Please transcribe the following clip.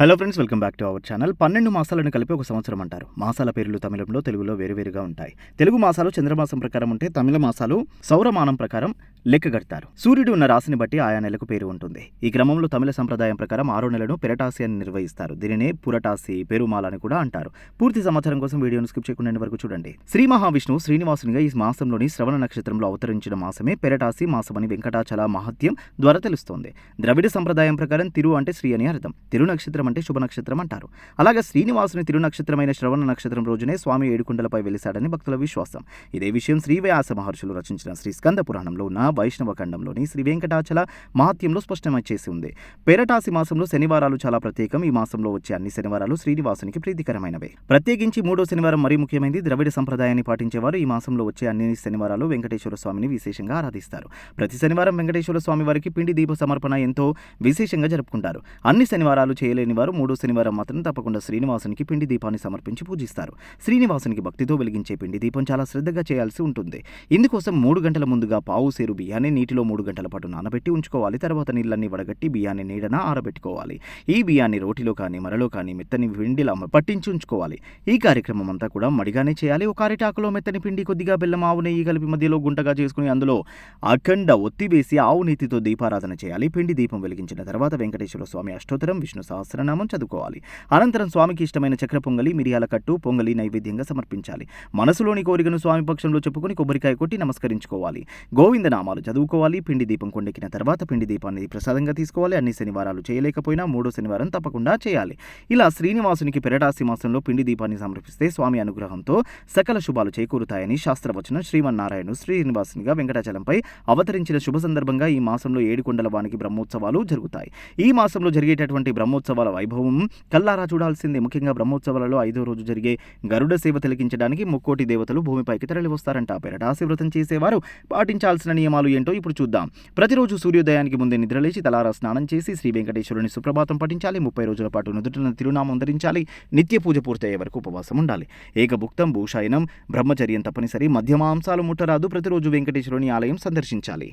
Hello friends welcome back to our channel. పన్నెండు మాసాలను కలిపి ఒక సంవత్సరం అంటారు. మాసాల పేర్లు తమిళంలో తెలుగులో వేరువేరుగా ఉంటాయి. తెలుగు మాసాలు చంద్రమాసం ప్రకారం ఉంటే తమిళ మాసాలు సౌరమానం ప్రకారం లెక్కగడతారు సూర్యుడు ఉన్న రాశిని బట్టి ఆయా నెలకు పేరు ఉంటుంది. ఈ క్రమంలో తమిళ సంప్రదాయం ప్రకారం ఆరో నెలను పెరటాసి అని నిర్వహిస్తారు. దీనినే పురటాసి పెరుమాల అని కూడా అంటారు. పూర్తి సమాచారం కోసం వీడియోను స్కిప్ చేయకుండా వరకు చూడండి. శ్రీ మహావిష్ణువు శ్రీనివాసునిగా ఈ మాసంలోని శ్రవణ నక్షత్రంలో అవతరించిన మాసమే పెరటాసి మాసమని వెంకటాచల మహత్యం ద్వారా తెలుస్తోంది. ద్రవిడ సంప్రదాయం ప్రకారం తిరు అంటే శ్రీ అని అర్థం. తిరు నక్షత్రం అంటే శుభ నక్షత్రం అంటారు. అలాగే శ్రీనివాసుని తిరు నక్షత్రమైన శ్రవణ నక్షత్రం రోజునే స్వామి ఏడుకొండలపై వెలిశాడని భక్తుల విశ్వాసం. ఇదే విషయం శ్రీవ్యాస మహర్షులు రచించిన శ్రీ స్కంద పురాణంలో ఉన్న వైష్ణవ ఖండంలోని శ్రీ వెంకటాచల మహత్యంలో స్పష్టమై చేసి ఉంది. పేరటాసి మాసంలో శనివారాలు చాలా ప్రత్యేకం. ఈ మాసంలో వచ్చే అన్ని శనివారాలు శ్రీనివాసునికి ప్రీతికరమైనవే. ప్రత్యేకించి మూడో శనివారం మరీ ముఖ్యమైనది ద్రవిడ సంప్రదాయాన్ని పాటించేవారు. ఈ మాసంలో వచ్చే అన్ని శనివారాలు వెంకటేశ్వర స్వామిని విశేషంగా ఆరాధిస్తారు. ప్రతి శనివారం వెంకటేశ్వర స్వామి వారికి పిండి దీప సమర్పణ ఎంతో విశేషంగా జరుపుకుంటారు. అన్ని శనివారాలు చేయలేని శనివారం మూడో శనివారం మాత్రం తప్పకుండా శ్రీనివాసునికి పిండి దీపాన్ని సమర్పించి పూజిస్తారు. శ్రీనివాసునికి భక్తితో వెలిగించే పిండి దీపం చాలా శ్రద్ధగా చేయాల్సి ఉంటుంది. ఇందుకోసం మూడు గంటల ముందుగా పావు సేరు బియ్యాన్ని నీటిలో మూడు గంటల పాటు నానబెట్టి ఉంచుకోవాలి. తర్వాత నీళ్ళన్ని వడగట్టి బియ్యాన్ని నీడన ఆరబెట్టుకోవాలి. ఈ బియ్యాన్ని రోటిలో కానీ మరలో కానీ మెత్తని పిండిలా పట్టించి ఉంచుకోవాలి. ఈ కార్యక్రమం అంతా కూడా మడిగానే చేయాలి. ఒక అరిటాకులో మెత్తని పిండి కొద్దిగా బెల్లం ఆవు నెయ్యి కలిపి మధ్యలో గుంటగా చేసుకుని అందులో అఖండ ఒత్తి వేసి ఆవు నీతితో దీపారాధన చేయాలి. పిండి దీపం వెలిగించిన తర్వాత వెంకటేశ్వర స్వామి అష్టోత్తరం విష్ణు సహస్రనామం చదువుకోవాలి. అనంతరం స్వామికి ఇష్టమైన చక్ర పొంగలి మిరియాల కట్టు పొంగలి నైవేద్యంగా సమర్పించాలి. మనసులోని కోరికను స్వామి పక్షంలో చెప్పుకొని కొబ్బరికాయ కొట్టి నమస్కరించుకోవాలి. గోవింద నామాలు చదువుకోవాలి పిండి దీపం కొండెక్కిన తర్వాత పిండి దీపాన్ని ప్రసాదంగా తీసుకోవాలి. అన్ని శనివారాలు చేయలేకపోయినా మూడో శనివారం తప్పకుండా చేయాలి. ఇలా శ్రీనివాసునికి పెరటాసి మాసంలో పిండి దీపాన్ని సమర్పిస్తే స్వామి అనుగ్రహంతో సకల శుభాలు చేకూరుతాయని శాస్త్రవచనం శ్రీమన్నారాయణు శ్రీనివాసునిగా వెంకటాచలంపై అవతరించిన శుభ సందర్భంగా ఈ మాసంలో ఏడుకొండల వానికి బ్రహ్మోత్సవాలు జరుగుతాయి. ఈ మాసంలో జరిగేటటువంటి బ్రహ్మోత్సవాల వైభవం. కల్లారా చూడాల్సిందే. ముఖ్యంగా బ్రహ్మోత్సవాలలో ఐదో రోజు జరిగే గరుడ సేవ తిలకించడానికి ముక్కోటి దేవతలు భూమిపైకి తరలివస్తారంట. పెరటాసి వ్రతం చేసేవారు. పాటించాల్సిన నియమాలు ఏంటో ఇప్పుడు చూద్దాం. ప్రతిరోజు సూర్యోదయానికి ముందే నిద్రలేచి తలారా స్నానం చేసి శ్రీ వెంకటేశ్వరుని సుప్రభాతం పఠించాలి. ముప్పై రోజుల పాటు నుదుటిన తిరునామం ధరించాలి. నిత్య పూజ పూర్తయ్యే వరకు ఉపవాసం ఉండాలి. ఏకభుక్తం భూషాయనం బ్రహ్మచర్యం తప్పనిసరి. మధ్యమాంసాలు ముట్టరాదు. ప్రతిరోజు వెంకటేశ్వరుని ఆలయం సందర్శించాలి.